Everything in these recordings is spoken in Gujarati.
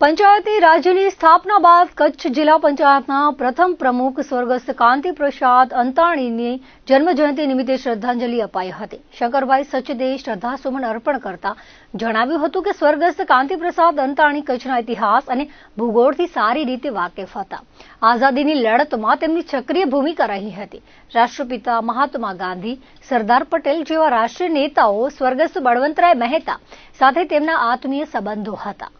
પંચાયતી રાજ્યની સ્થાપના બાદ કચ્છ જિલ્લા પંચાયતના પ્રથમ પ્રમુખ સ્વર્ગસ્થ કાંતિ પ્રસાદ અંતાણીની જન્મજયંતિ નિમિત્તે શ્રદ્ધાંજલિ અપાઈ હતી. શંકરભાઈ સચદે શ્રદ્ધાસુમન અર્પણ કરતા જણાવ્યું હતું કે સ્વર્ગસ્થ કાંતિ પ્રસાદ અંતાણી કચ્છના ઇતિહાસ અને ભૂગોળથી સારી રીતે વાકેફ હતા. આઝાદીની લડતમાં તેમની સક્રિય ભૂમિકા રહી હતી. રાષ્ટ્રપિતા મહાત્મા ગાંધી, સરદાર પટેલ જેવા રાષ્ટ્રીય નેતાઓ સ્વર્ગસ્થ બળવંતરાય મહેતા સાથે તેમના આત્મીય સંબંધો હતા.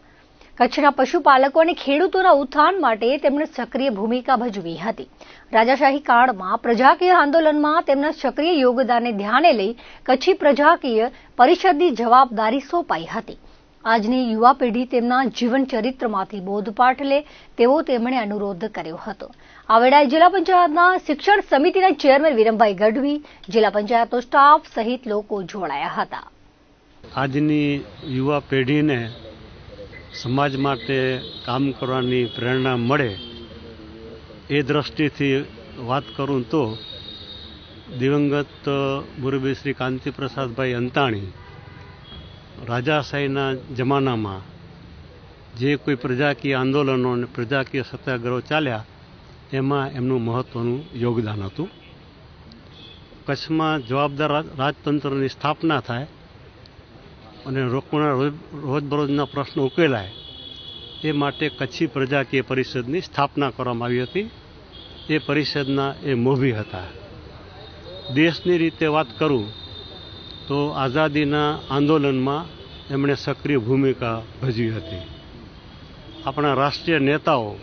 કચ્છના પશુપાલકો અને ખેડૂતોના ઉત્થાન માટે તેમણે સક્રિય ભૂમિકા ભજવી હતી. રાજાશાહી કાળમાં પ્રજાકીય આંદોલનમાં તેમના સક્રિય યોગદાનને ધ્યાને લઈ કચ્છી પ્રજાકીય પરિષદની જવાબદારી સોંપાઈ હતી. આજની યુવા પેઢી તેમના જીવન ચરિત્રમાંથી બોધપાઠ લે તેવો તેમણે અનુરોધ કર્યો હતો. આ જિલ્લા પંચાયતના શિક્ષણ સમિતિના ચેરમેન વિરમભાઈ ગઢવી, જિલ્લા પંચાયતનો સ્ટાફ સહિત લોકો જોડાયા હતા. આજની યુવા પેઢીને સમાજ માટે કામ કરવાની પ્રેરણા મળે એ દ્રષ્ટિથી વાત કરું તો દિવંગત મુરબી શ્રી કાંતિપ્રસાદભાઈ અંતાણી રાજાશાહીના જમાનામાં જે કોઈ પ્રજાકીય આંદોલનો અને પ્રજાકીય સત્યાગ્રહો ચાલ્યા, એમાં એમનું મહત્ત્વનું યોગદાન હતું. કચ્છમાં જવાબદાર રાજતંત્રની સ્થાપના થાય અને લોકોના રોજબરોજના પ્રશ્નો ઉકેલાય. એ માટે કચ્છી પ્રજાકીય પરિષદની સ્થાપના કરવામાં આવી હતી. એ પરિષદના એ મોભી હતા. દેશની રીતે વાત કરું તો આઝાદીના આંદોલનમાં એમણે સક્રિય ભૂમિકા ભજવી હતી. આપણા રાષ્ટ્રીય નેતાઓ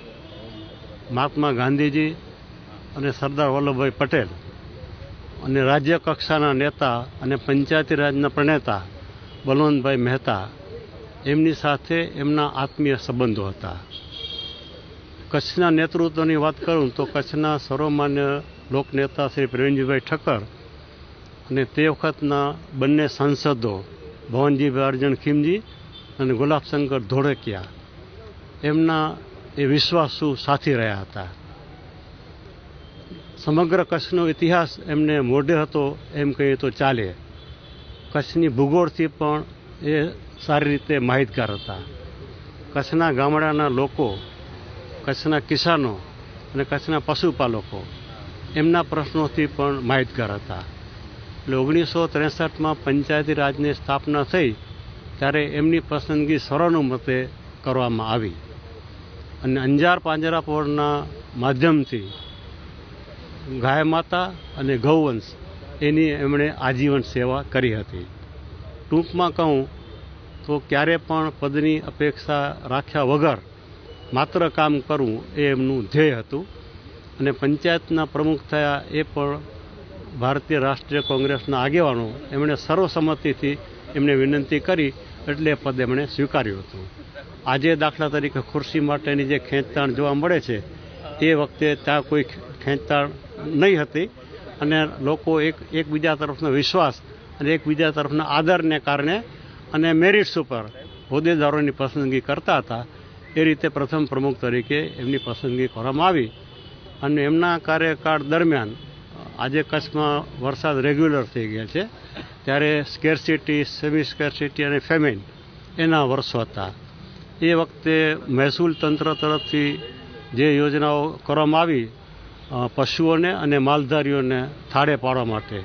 મહાત્મા ગાંધીજી અને સરદાર વલ્લભભાઈ પટેલ અને રાજ્ય કક્ષાના નેતા અને પંચાયતી રાજના પ્રણેતા બલવંતભાઈ મહેતા એમની સાથે એમના આત્મીય સંબંધો હતા. કચ્છના નેતૃત્વની વાત કરું તો કચ્છના સર્વમાન્ય લોકનેતા શ્રી પ્રવીણજીભાઈ ઠક્કર અને તે વખતના બંને સાંસદો ભવનજીભાઈ અર્જુન ખીમજી અને ગુલાબશંકર ધોળકિયા એમના એ વિશ્વાસુ સાથી રહ્યા હતા. સમગ્ર કચ્છનો ઇતિહાસ એમને મોઢે હતો એમ કહીએ તો ચાલે. કચ્છની ભૂગોળથી પણ એ સારી રીતે માહિતગાર હતા. કચ્છના ગામડાના લોકો, કચ્છના કિસાનો અને કચ્છના પશુપાલકો એમના પ્રશ્નોથી પણ માહિતગાર હતા. એટલે ઓગણીસો ત્રેસઠમાં પંચાયતી રાજની સ્થાપના થઈ ત્યારે એમની પસંદગી સર્વાનુમતે કરવામાં આવી. અને અંજાર પાંજરાપોળના માધ્યમથી ગાય માતા અને ગૌવંશ એની એમણે આજીવન સેવા કરી હતી. ટૂંકમાં કહું તો ક્યારે પણ પદની અપેક્ષા રાખ્યા વગર માત્ર કામ કરવું એ એમનું ધ્યેય હતું અને પંચાયતના પ્રમુખ થયા એ પણ ભારતીય રાષ્ટ્રીય કોંગ્રેસના આગેવાનો એમણે સર્વસંમતિથી એમને વિનંતી કરી એટલે પદ એમણે સ્વીકાર્યું હતું. આજે દાખલા તરીકે ખુરશી માટેની જે ખેંચતાણ જોવા મળે છે, એ વખતે ત્યાં કોઈ ખેંચતાણ નહીં હતી. અને લોકો એક, એકબીજા તરફનો વિશ્વાસ અને એકબીજા તરફના આદરને કારણે અને મેરિટ્સ ઉપર હોદ્દેદારોની પસંદગી કરતા હતા. એ રીતે પ્રથમ પ્રમુખ તરીકે એમની પસંદગી કરવામાં આવી અને એમના કાર્યકાળ દરમિયાન, આજે કચ્છમાં વરસાદ રેગ્યુલર થઈ ગયા છે, ત્યારે સ્કેરસિટી સેમી સ્કેરસિટી અને ફેમિન એના વર્ષો હતા. એ વખતે મહેસૂલ તંત્ર તરફથી જે યોજનાઓ કરવામાં આવી પશુઓને અને માલધારીઓને થાળે પાડવા માટે.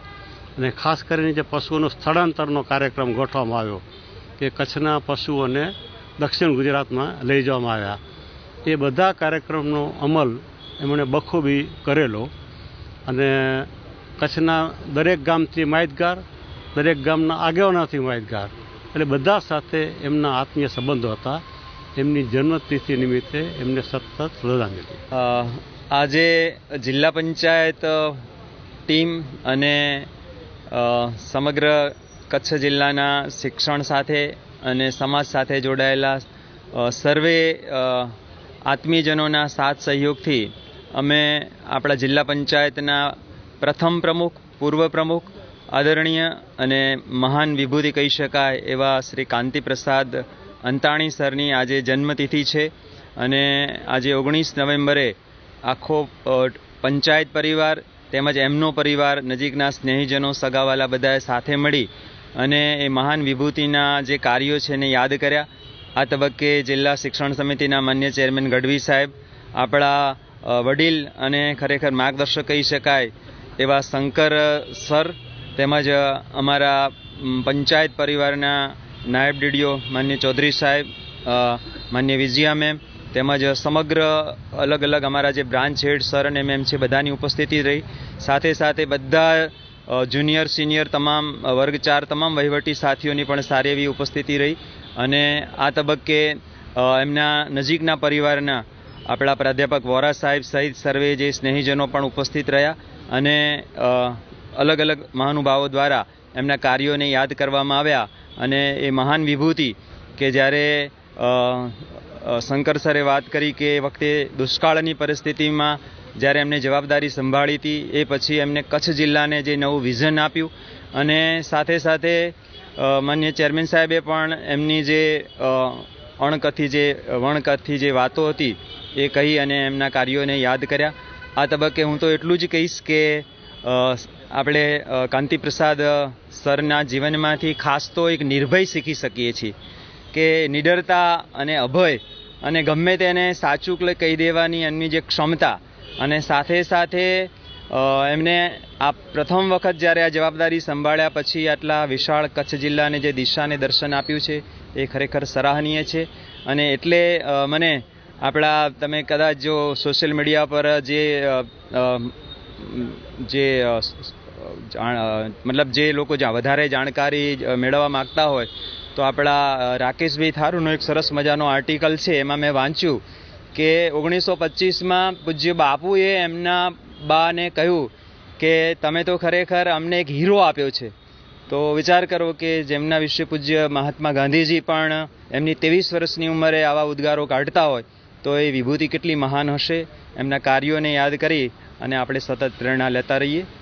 અને ખાસ કરીને જે પશુઓનો સ્થળાંતરનો કાર્યક્રમ ગોઠવવામાં આવ્યો કે કચ્છના પશુઓને દક્ષિણ ગુજરાતમાં લઈ જવામાં આવ્યા. એ બધા કાર્યક્રમનો અમલ એમણે બખૂબી કરેલો. અને કચ્છના દરેક ગામથી માહિતગાર, દરેક ગામના આગેવાનાથી માહિતગાર. એટલે બધા સાથે એમના આત્મીય સંબંધો હતા. એમની જન્મતિથિ નિમિત્તે એમને સતત શ્રદ્ધાંજલિ આજે જિલ્લા પંચાયત ટીમ અને સમગ્ર કચ્છ જિલ્લાના શિક્ષણ સાથે અને સમાજ સાથે જોડાયેલા સર્વે આત્મીયજનોના સાથ સહયોગથી અમે આપણા જિલ્લા પંચાયતના પ્રથમ પ્રમુખ, પૂર્વ પ્રમુખ, આદરણીય અને મહાન વિભૂતિ કહી શકાય એવા શ્રી કાંતિ પ્રસાદ અંતાણી સરની આજે જન્મતિથિ છે અને આજે ઓગણીસ નવેમ્બરે આખો પંચાયત પરિવાર તેમજ એમનો પરિવાર નજીકના સ્નેહીજનો સગાવાલા બધાએ સાથે મળી અને એ મહાન વિભૂતિના જે કાર્યો છે એને યાદ કર્યા. આ તબક્કે જિલ્લા શિક્ષણ સમિતિના માન્ય ચેરમેન ગઢવી સાહેબ, આપણા વડીલ અને ખરેખર માર્ગદર્શક કહી શકાય એવા શંકર સર તેમજ અમારા પંચાયત પરિવારના નાયબ ડીડીઓ માન્ય ચૌધરી સાહેબ માન્ય વિજયા મેમ, તેમજ સમગ્ર અલગ અલગ અમારા જે બ્રાન્ચ હેડ સર અને મેમ છે બધાની ઉપસ્થિતિ રહી. સાથે સાથે બધા જુનિયર, સિનિયર તમામ વર્ગ ચાર તમામ વહીવટી સાથીઓની પણ સારી એવી ઉપસ્થિતિ રહી અને આ તબક્કે એમના નજીકના પરિવારના આપણા પ્રાધ્યાપક વોરા સાહેબ સહિત સર્વે જે સ્નેહીજનો પણ ઉપસ્થિત રહ્યા અને અલગ અલગ મહાનુભાવો દ્વારા એમના કાર્યોને યાદ કરવામાં આવ્યા. અને એ મહાન વિભૂતિ કે જ્યારે શંકર સરે વાત કરી કે એ વખતે દુષ્કાળની પરિસ્થિતિમાં જ્યારે એમને જવાબદારી સંભાળી હતી, એ પછી એમને કચ્છ જિલ્લાને જે નવું વિઝન આપ્યું અને સાથે સાથે માન્ય ચેરમેન સાહેબે પણ એમની જે અણકથી જે, વણકથી જે વાતો હતી, એ કહી અને એમના કાર્યોને યાદ કર્યા. આ તબક્કે હું તો એટલું જ કહીશ કે આપણે કાંતિપ્રસાદ સરના જીવનમાંથી ખાસ તો એક નિર્ભય શીખી શકીએ છીએ કે નિડરતા અને અભય અને ગમે તેને સાચું કહી દેવાની એમની જે ક્ષમતા અને સાથે સાથે એમને આ પ્રથમ વખત જ્યારે આ જવાબદારી સંભાળ્યા પછી આટલા વિશાળ કચ્છ જિલ્લાને જે દિશાને દર્શન આપ્યું છે એ ખરેખર સરાહનીય છે અને એટલે મને આપણા તમે કદાચ જો સોશિયલ મીડિયા પર જે જે મતલબ જે લોકો જ્યાં વધારે જાણકારી મેળવવા માગતા હોય, તો આપણા રાકેશભાઈ થારુનો એક સરસ મજાનો આર્ટિકલ છે, એમાં મેં વાંચ્યું કે ઓગણીસો પચીસમાં પૂજ્ય બાપુએ એમના બાને કહ્યું કે, તમે તો ખરેખર અમને એક હીરો આપ્યો છે. તો વિચાર કરો કે જેમના વિશે પૂજ્ય મહાત્મા ગાંધીજી પણ એમની ત્રેવીસ વર્ષની ઉંમરે આવા ઉદ્ગારો કાઢતા હોય, તો એ વિભૂતિ કેટલી મહાન હશે? એમના કાર્યોને યાદ કરી અને આપણે સતત પ્રેરણા લેતા રહીએ.